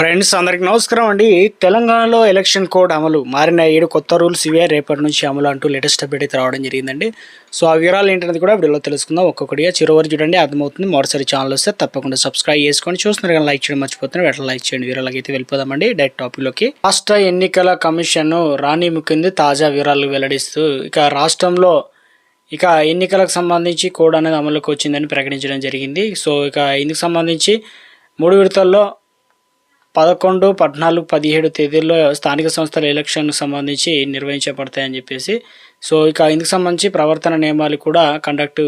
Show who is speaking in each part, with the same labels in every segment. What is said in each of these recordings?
Speaker 1: Friends అందరికి నమస్కారం అండి. తెలంగాణలో ఎలక్షన్ కోడ్ అమలు మారిన ఏడు కొత్త రూల్స్ ఇవే రేపటి నుంచి అమలు అంటూ లేటెస్ట్ అప్డేట్ అయితే రావడం జరిగిందండి. సో ఆ వివరాలు ఏంటనేది కూడా వీడియోలో తెలుసుకుందాం. ఒక్కొక్కటిగా చివరి చూడండి అర్థమవుతుంది. మరోసారి ఛానల్ వస్తే తప్పకుండా సబ్స్క్రైబ్ చేసుకొని చూస్తున్నారు కానీ లైక్ చేయడం మర్చిపోతున్నారు. వెంటనే లైక్ చేయండి. వివరాలకి అయితే వెళ్ళిపోదామండి. డైరెక్ట్ టాపిక్లోకి. రాష్ట్ర ఎన్నికల కమిషన్ రాణి ముఖ్యంది తాజా వివరాలు వెల్లడిస్తూ ఇక రాష్ట్రంలో ఇక ఎన్నికలకు సంబంధించి కోడ్ అనేది అమలుకి వచ్చిందని ప్రకటించడం జరిగింది. సో ఇక ఇందుకు సంబంధించి మూడు విడతల్లో పదకొండు పద్నాలుగు పదిహేడు తేదీల్లో స్థానిక సంస్థల ఎలక్షన్కు సంబంధించి నిర్వహించబడతాయని చెప్పేసి సో ఇక ఇందుకు సంబంధించి ప్రవర్తన నియమాలు కూడా కండక్ట్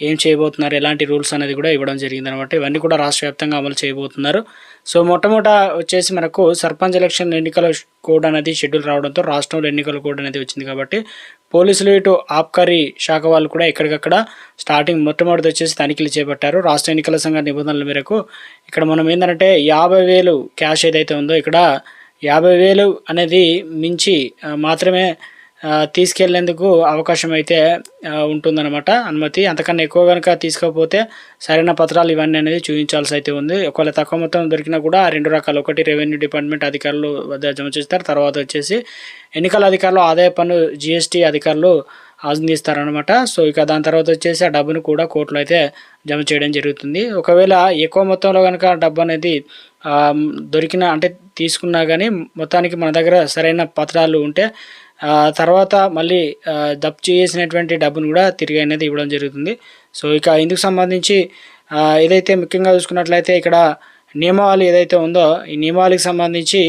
Speaker 1: ఏం చేయబోతున్నారు ఎలాంటి రూల్స్ అనేది కూడా ఇవ్వడం జరిగింది అనమాట ఇవన్నీ కూడా రాష్ట్ర వ్యాప్తంగా అమలు చేయబోతున్నారు. సో మొట్టమొదట వచ్చేసి మనకు సర్పంచ్ ఎలక్షన్ ఎన్నికల కోడ్ అనేది షెడ్యూల్ రావడంతో రాష్ట్రంలో ఎన్నికల కోడ్ అనేది వచ్చింది కాబట్టి పోలీసులు ఇటు ఆబ్కారీ శాఖ వాళ్ళు కూడా ఎక్కడికక్కడ స్టార్టింగ్ మొట్టమొదటి వచ్చేసి తనిఖీలు చేపట్టారు. రాష్ట్ర ఎన్నికల సంఘ నిబంధనల మేరకు ఇక్కడ మనం ఏంటంటే యాభై వేలు క్యాష్ ఏదైతే ఉందో ఇక్కడ యాభై వేలు అనేది మించి మాత్రమే తీసుకెళ్ళేందుకు అవకాశం అయితే ఉంటుందన్నమాట అనుమతి. అంతకన్నా ఎక్కువ కనుక తీసుకోకపోతే సరైన పత్రాలు ఇవన్నీ అనేది చూపించాల్సి అయితే ఉంది. ఒకవేళ తక్కువ మొత్తం దొరికినా కూడా రెండు రకాలు. ఒకటి రెవెన్యూ డిపార్ట్మెంట్ అధికారులు వద్ద జమ చేస్తారు. తర్వాత వచ్చేసి ఎన్నికల అధికారులు ఆదాయ పన్ను జిఎస్టీ అధికారులు అందిస్తారనమాట సో ఇక దాని తర్వాత వచ్చేసి ఆ డబ్బును కూడా కోర్టులో అయితే జమ చేయడం జరుగుతుంది. ఒకవేళ ఎక్కువ మొత్తంలో కనుక డబ్బు అనేది దొరికిన అంటే తీసుకున్నా కానీ మొత్తానికి మన దగ్గర సరైన పత్రాలు ఉంటే తర్వాత మళ్ళీ జప్తు చేసినటువంటి డబ్బును కూడా తిరిగి అనేది ఇవ్వడం జరుగుతుంది. సో ఇక ఇందుకు సంబంధించి ఏదైతే ముఖ్యంగా చూసుకున్నట్లయితే ఇక్కడ నియమావళి ఏదైతే ఉందో ఈ నియమావళికి సంబంధించి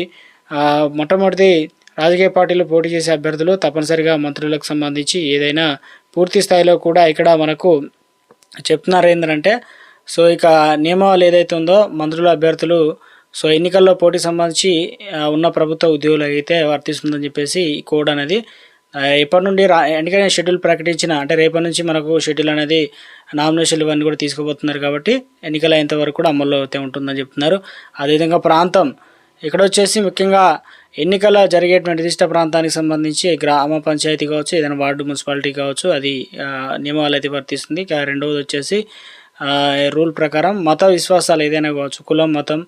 Speaker 1: మొట్టమొదటి రాజకీయ పార్టీలు పోటీ చేసే అభ్యర్థులు తప్పనిసరిగా మంత్రులకు సంబంధించి ఏదైనా పూర్తి స్థాయిలో కూడా ఇక్కడ మనకు చెప్తున్నారు ఏంటంటే సో ఇక నియమావళి ఏదైతే ఉందో మంత్రుల అభ్యర్థులు సో ఎన్నికల్లో పోటీ సంబంధించి ఉన్న ప్రభుత్వ ఉద్యోగులు అయితే వర్తిస్తుందని చెప్పేసి ఈ కోడ్ అనేది ఎప్పటి నుండి రా షెడ్యూల్ ప్రకటించిన అంటే రేపటి నుంచి మనకు షెడ్యూల్ అనేది నామినేషన్లు ఇవన్నీ కూడా తీసుకుపోతున్నారు కాబట్టి ఎన్నికలు అయ్యేంత వరకు కూడా అమల్లో అయితే ఉంటుందని చెప్తున్నారు. అదేవిధంగా ప్రాంతం ఇక్కడ వచ్చేసి ముఖ్యంగా ఎన్నికల జరిగేటువంటి నిర్దిష్ట ప్రాంతానికి సంబంధించి గ్రామ పంచాయతీ కావచ్చు ఏదైనా వార్డు మున్సిపాలిటీ కావచ్చు అది నియమాలు అయితే వర్తిస్తుంది. ఇక రెండవది వచ్చేసి రూల్ ప్రకారం మత విశ్వాసాలు ఏదైనా కావచ్చు కులం మతం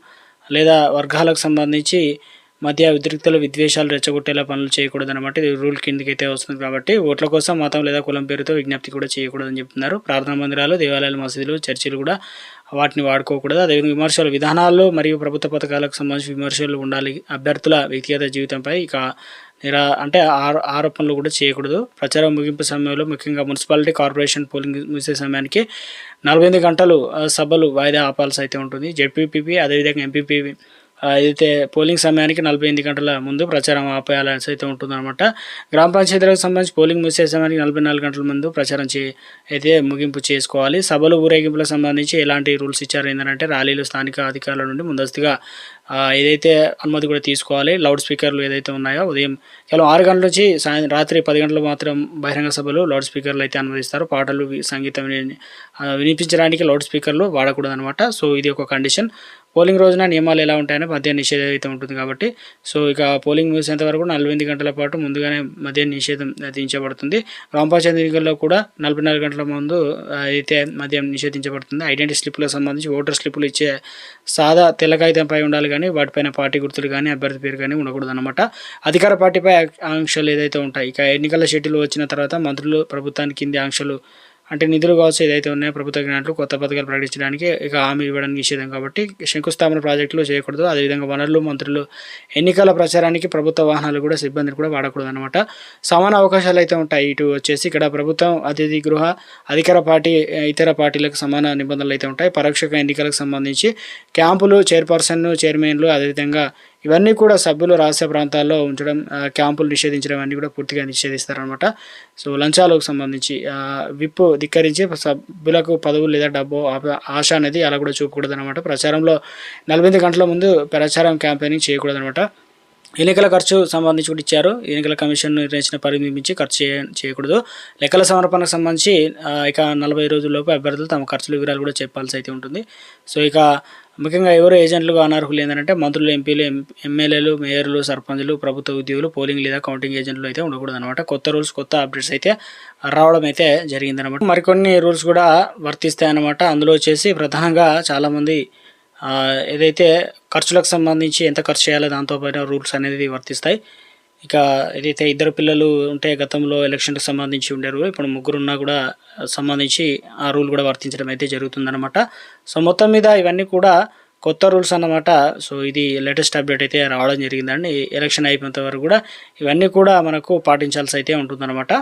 Speaker 1: లేదా వర్గాలకు సంబంధించి మధ్య ఉద్రిక్తలు విద్వేషాలు రెచ్చగొట్టేలా పనులు చేయకూడదు అనమాట ఇది రూల్ కిందకి అయితే వస్తుంది కాబట్టి ఓట్ల కోసం మతం లేదా కులం పేరుతో విజ్ఞప్తి కూడా చేయకూడదని చెప్తున్నారు. ప్రార్థనా మందిరాలు దేవాలయాలు మసీదులు చర్చిలు కూడా వాటిని వాడుకోకూడదు. అదేవిధంగా విమర్శలు విధానాలు మరియు ప్రభుత్వ పథకాలకు సంబంధించి విమర్శలు ఉండాలి. అభ్యర్థుల వ్యక్తిగత జీవితంపై ఇక నిరా అంటే ఆరోపణలు కూడా చేయకూడదు. ప్రచారం ముగింపు సమయంలో ముఖ్యంగా మున్సిపాలిటీ కార్పొరేషన్ పోలింగ్ ముగిసే సమయానికి నలభై ఎనిమిది గంటలు సభలు వాయిదా ఆపాల్సి అయితే ఉంటుంది. జెడ్పీపీపీ అదేవిధంగా ఎంపీపీ అయితే పోలింగ్ సమయానికి నలభై ఎనిమిది గంటల ముందు ప్రచారం ఆపేయాల్సి అయితే ఉంటుందన్నమాట. గ్రామ పంచాయతీలకు సంబంధించి పోలింగ్ ముగిసే సమయానికి నలభై నాలుగు గంటల ముందు ప్రచారం చే అయితే ముగింపు చేసుకోవాలి. సభలు ఊరేగింపులకు సంబంధించి ఎలాంటి రూల్స్ ఇచ్చారు ఏంటంటే ర్యాలీలు స్థానిక అధికారుల నుండి ముందస్తుగా ఏదైతే అనుమతి కూడా తీసుకోవాలి లౌడ్ స్పీకర్లు ఏదైతే ఉన్నాయో ఉదయం కేవలం ఆరు గంటల నుంచి సాయం రాత్రి పది గంటలు మాత్రం బహిరంగ సభలు లౌడ్ స్పీకర్లు అయితే అనుమతిస్తారు. పాటలు సంగీతం వినిపించడానికి లౌడ్ స్పీకర్లు వాడకూడదు అనమాట సో ఇది ఒక కండిషన్. పోలింగ్ రోజున నియమాలు ఎలా ఉంటాయని మద్య నిషేధం అయితే ఉంటుంది కాబట్టి సో ఇక పోలింగ్ ముగిసేంత వరకు నలభై గంటల పాటు ముందుగానే మద్య నిషేధం విధించబడుతుంది. గ్రామ ఎన్నికల్లో కూడా నలభై నాలుగు గంటల ముందు అయితే మద్యం నిషేధించబడుతుంది. ఐడెంటిటీ స్లిప్లకు సంబంధించి ఓటర్ స్లిప్లు ఇచ్చే సాదా తెల్ల కాగితంపై ఉండాలి కానీ వాటిపైన పార్టీ గుర్తులు కానీ అభ్యర్థి పేరు కానీ ఉండకూడదు అనమాట అధికార పార్టీపై ఆంక్షలు ఏదైతే ఉంటాయి ఇక ఎన్నికల షెడ్యూల్ వచ్చిన తర్వాత మంత్రులు ప్రభుత్వానికి కింది ఆంక్షలు అంటే నిధులు కావచ్చు ఏదైతే ఉన్నాయో ప్రభుత్వ గ్రాంట్లు కొత్త పథకాలు ప్రకటించడానికి ఇక హామీ ఇవ్వడానికి నిషేధం కాబట్టి శంకుస్థాపన ప్రాజెక్టులు చేయకూడదు. అదేవిధంగా వనరులు మంత్రులు ఎన్నికల ప్రచారానికి ప్రభుత్వ వాహనాలు కూడా సిబ్బందిని కూడా వాడకూడదు అనమాట సమాన అవకాశాలు అయితే ఉంటాయి. ఇటు వచ్చేసి ఇక్కడ ప్రభుత్వం అతిథి గృహ అధికార పార్టీ ఇతర పార్టీలకు సమాన నిబంధనలు అయితే ఉంటాయి. పరోక్షక ఎన్నికలకు సంబంధించి క్యాంపులు చైర్పర్సన్ చైర్మన్లు అదేవిధంగా ఇవన్నీ కూడా సభ్యులు రహస్య ప్రాంతాల్లో ఉంచడం క్యాంపులు నిషేధించడం అన్నీ కూడా పూర్తిగా నిషేధిస్తారనమాట సో లంచాలకు సంబంధించి విప్ విప్పు ధిక్కరించి సభ్యులకు పదవులు లేదా డబ్బు ఆప- ఆశ అనేది అలా కూడా చూపకూడదు అనమాట ప్రచారంలో నలభై గంటల ముందు ప్రచారం క్యాంపెయినింగ్ చేయకూడదు అనమాట ఎన్నికల ఖర్చు సంబంధించి కూడా ఇచ్చారు. ఎన్నికల కమిషన్ నిర్ణయించిన పరిధి మించి ఖర్చు చేయ చేయకూడదు. లెక్కల సమర్పణకు సంబంధించి ఇక నలభై రోజుల్లోపు అభ్యర్థులు తమ ఖర్చుల వివరాలు కూడా చెప్పాల్సి అయితే ఉంటుంది. సో ఇక ముఖ్యంగా ఎవరు ఏజెంట్లుగా అనర్హులు ఏంటంటే మంత్రులు ఎంపీలు ఎం- ఎమ్మెల్యేలు మేయర్లు సర్పంచులు ప్రభుత్వ ఉద్యోగులు పోలింగ్ లేదా కౌంటింగ్ ఏజెంట్లు అయితే ఉండకూడదు అనమాట కొత్త రూల్స్ కొత్త అప్డేట్స్ అయితే రావడం అయితే జరిగిందనమాట మరికొన్ని రూల్స్ కూడా వర్తిస్తాయన్నమాట. అందులో వచ్చేసి ప్రధానంగా చాలామంది ఏదైతే ఖర్చులకు సంబంధించి ఎంత ఖర్చు చేయాలో దాంతో పైన రూల్స్ అనేది వర్తిస్తాయి. ఇక ఏదైతే ఇద్దరు పిల్లలు ఉంటే గతంలో ఎలక్షన్కి సంబంధించి ఉండేరు ఇప్పుడు ముగ్గురు ఉన్నా కూడా సంబంధించి ఆ రూల్ కూడా వర్తించడం అయితే జరుగుతుందన్నమాట. సో మొత్తం మీద ఇవన్నీ కూడా కొత్త రూల్స్ అన్నమాట. సో ఇది లేటెస్ట్ అప్డేట్ అయితే రావడం జరిగిందండి. ఎలక్షన్ అయిపోయినంత వరకు కూడా ఇవన్నీ కూడా మనకు పాటించాల్సి అయితే ఉంటుందన్నమాట.